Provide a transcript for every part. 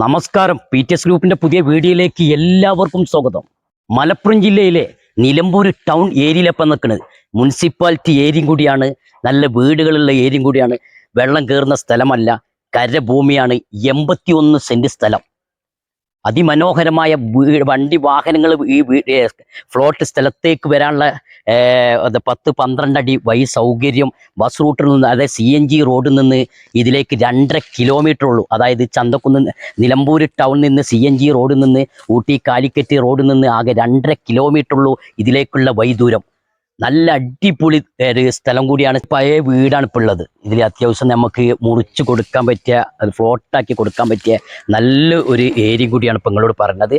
നമസ്കാരം. P T S ഗ്രൂപ്പിന്റെ പുതിയ വീഡിയോയിലേക്ക് എല്ലാവർക്കും സ്വാഗതം. മലപ്പുറം ജില്ലയിലെ നിലമ്പൂർ ടൗൺ ഏരിയയിലപ്പം നിൽക്കുന്നത് മുനിസിപ്പാലിറ്റി ഏരിയയും കൂടിയാണ്. നല്ല വീടുകളുള്ള ഏരിയയും കൂടിയാണ്. വെള്ളം കയറുന്ന സ്ഥലമല്ല. കരഭൂമിയാണ് എൺപത്തി ഒന്ന് സെന്റ് സ്ഥലം. അതിമനോഹരമായ വണ്ടി വാഹനങ്ങൾ ഈ ഫ്ലോട്ട് സ്ഥലത്തേക്ക് വരാനുള്ള പത്ത് പന്ത്രണ്ട് അടി വഴി സൗകര്യം ബസ് റൂട്ടിൽ നിന്ന് അതായത് സി എൻ ജി റോഡിൽ നിന്ന് ഇതിലേക്ക് രണ്ടര കിലോമീറ്റർ ഉള്ളൂ. അതായത് ചന്തക്കുന്ന് നിലമ്പൂർ ടൗണിൽ നിന്ന് സി എൻ ജി റോഡിൽ നിന്ന് ഊട്ടി കാലിക്കറ്റ് റോഡിൽ നിന്ന് ആകെ രണ്ടര കിലോമീറ്റർ ഉള്ളൂ ഇതിലേക്കുള്ള വൈദൂരം നല്ല അടിപൊളി സ്ഥലം കൂടിയാണ് പഴയ വീടാണ് ഇപ്പോൾ ഉള്ളത്. ഇതിൽ അത്യാവശ്യം നമുക്ക് മുറിച്ച് കൊടുക്കാൻ പറ്റിയ അത് ഫ്ലോട്ടാക്കി കൊടുക്കാൻ പറ്റിയ നല്ല ഒരു ഏരിയ കൂടിയാണ് ഇപ്പം നിങ്ങളോട് പറഞ്ഞത്.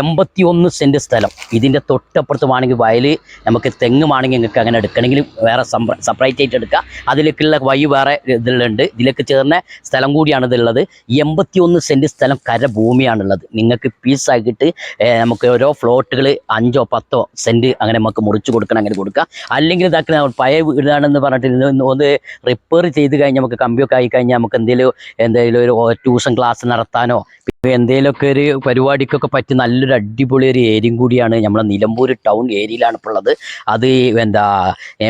എൺപത്തി ഒന്ന് സെന്റ് സ്ഥലം. ഇതിന്റെ തൊട്ടപ്പുറത്ത് വേണമെങ്കിൽ വയൽ നമുക്ക് തെങ്ങ് വേണമെങ്കിൽ നിങ്ങൾക്ക് അങ്ങനെ എടുക്കണമെങ്കിൽ വേറെ സെപ്പറേറ്റ് ആയിട്ട് എടുക്കാം. അതിലേക്കുള്ള വഴി വേറെ ഇതിലുണ്ട്. ഇതിലേക്ക് ചേർന്ന സ്ഥലം കൂടിയാണ് ഇതുള്ളത് എൺപത്തി ഒന്ന് സെന്റ് സ്ഥലം കരഭൂമിയാണുള്ളത്. നിങ്ങൾക്ക് പീസാക്കിയിട്ട് നമുക്ക് ഓരോ ഫ്ലോട്ടുകൾ അഞ്ചോ പത്തോ സെന്റ് അങ്ങനെ നമുക്ക് മുറിച്ച് കൊടുക്കണം അങ്ങനെ കൊടുക്കുക. അല്ലെങ്കിൽ ഇതാക്കി പഴയ വീടാണെന്ന് പറഞ്ഞിട്ട് ഒന്ന് റിപ്പയർ ചെയ്ത് കഴിഞ്ഞാൽ നമുക്ക് കമ്പിയൊക്കെ ആയി കഴിഞ്ഞാൽ നമുക്ക് എന്തെങ്കിലും എന്തെങ്കിലും ഒരു ട്യൂഷൻ ക്ലാസ് നടത്താനോ എന്തെങ്കിലുമൊക്കെ ഒരു പരിപാടിക്കൊക്കെ പറ്റി നല്ലൊരു അടിപൊളി ഒരു ഏരിയയും കൂടിയാണ് നമ്മളെ നിലമ്പൂർ ടൗൺ ഏരിയയിലാണ് ഇപ്പോൾ ഉള്ളത്. അത് എന്താ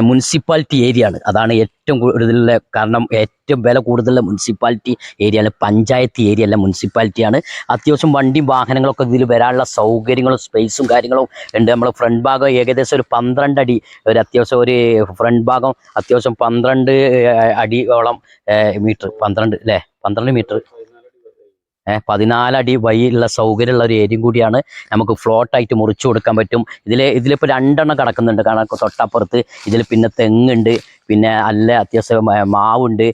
മുനിസിപ്പാലിറ്റി ഏരിയ ആണ് അതാണ് ഏറ്റവും കൂടുതലുള്ള കാരണം ഏറ്റവും വില കൂടുതലുള്ള മുനിസിപ്പാലിറ്റി ഏരിയ ആണ് പഞ്ചായത്ത് ഏരിയ അല്ല മുനിസിപ്പാലിറ്റിയാണ്. അത്യാവശ്യം വണ്ടിയും വാഹനങ്ങളൊക്കെ ഇതിൽ വരാനുള്ള സൗകര്യങ്ങളും സ്പേസും കാര്യങ്ങളും ഉണ്ട്. നമ്മൾ ഫ്രണ്ട് ഭാഗം ഏകദേശം ഒരു പന്ത്രണ്ട് അടി ഒരു അത്യാവശ്യം ഒരു ഫ്രണ്ട് ഭാഗം അത്യാവശ്യം പന്ത്രണ്ട് അടിയോളം മീറ്റർ പന്ത്രണ്ട് അല്ലേ? പന്ത്രണ്ട് മീറ്റർ പതിനാലടി വഴിയുള്ള സൗകര്യമുള്ള ഒരു ഏരിയയും കൂടിയാണ് നമുക്ക് ഫ്ലോട്ടായിട്ട് മുറിച്ചു കൊടുക്കാൻ പറ്റും. ഇതിൽ ഇതിലിപ്പോൾ രണ്ടെണ്ണം കിടക്കുന്നുണ്ട്. കാരണം തൊട്ടപ്പുറത്ത്. ഇതിൽ പിന്നെ തെങ്ങുണ്ട് പിന്നെ അല്ല അത്യാവശ്യം മാവുണ്ട്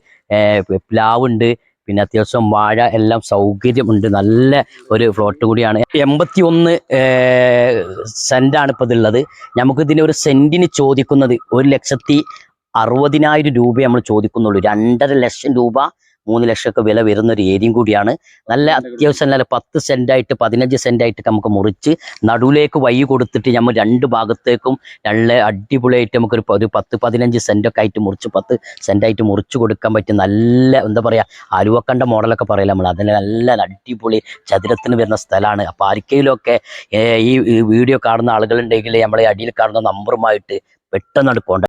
പ്ലാവുണ്ട് പിന്നെ അത്യാവശ്യം വാഴ എല്ലാം സൗകര്യമുണ്ട് നല്ല ഒരു ഫ്ലോട്ട് കൂടിയാണ്. എൺപത്തി ഒന്ന് സെന്റാണ് ഇപ്പോൾ ഇതുള്ളത് നമുക്ക് ഇതിന് ഒരു സെന്റിന് ചോദിക്കുന്നത് ഒരു ലക്ഷത്തി അറുപതിനായിരം രൂപ നമ്മൾ ചോദിക്കുന്നുള്ളൂ. രണ്ടര ലക്ഷം രൂപ മൂന്ന് ലക്ഷമൊക്കെ വില വരുന്ന ഒരു ഏരിയയും കൂടിയാണ്. നല്ല അത്യാവശ്യം നല്ല പത്ത് സെന്റായിട്ട് പതിനഞ്ച് സെന്റായിട്ട് നമുക്ക് മുറിച്ച് നടുവിലേക്ക് വൈ കൊടുത്തിട്ട് നമ്മൾ രണ്ട് ഭാഗത്തേക്കും നല്ല അടിപൊളിയായിട്ട് നമുക്കൊരു ഒരു പത്ത് പതിനഞ്ച് സെന്റൊക്കെ ആയിട്ട് മുറിച്ച് പത്ത് സെന്റായിട്ട് മുറിച്ച് കൊടുക്കാൻ പറ്റും നല്ല എന്താ പറയുക അലുവക്കണ്ട മോഡലൊക്കെ പറയില്ല നമ്മൾ അതിന് നല്ല അടിപൊളി ചതുരത്തിന് വരുന്ന സ്ഥലമാണ്. അപ്പോൾ ആർക്കെങ്കിലുമൊക്കെ ഈ വീഡിയോ കാണുന്ന ആളുകളുണ്ടെങ്കിൽ നമ്മളെ അടിയിൽ കാണുന്ന നമ്പറുമായിട്ട് പെട്ടെന്ന് കോൺടാക്ട്